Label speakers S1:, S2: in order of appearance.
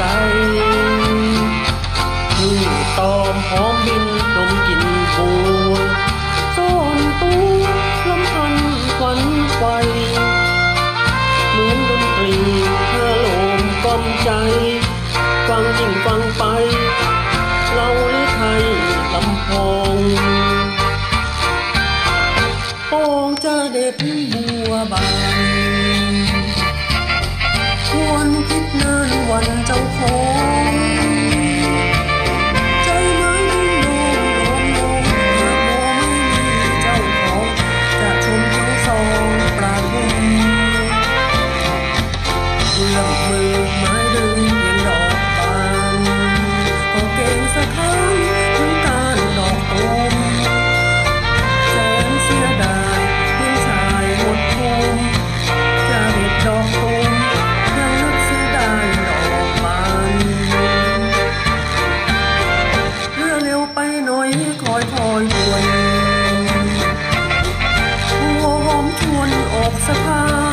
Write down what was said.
S1: ใจพึ่ตอมหอมบินลมกินบูนซ่อนตัวลำพันควันไฟเหมือนดนตรีเธอโลมกล่อมใจ ฟังยิ่งฟังไป เราหรือไทยลำพองโป่งจะเด็ดบัวบาน อนเจ้าขอ upon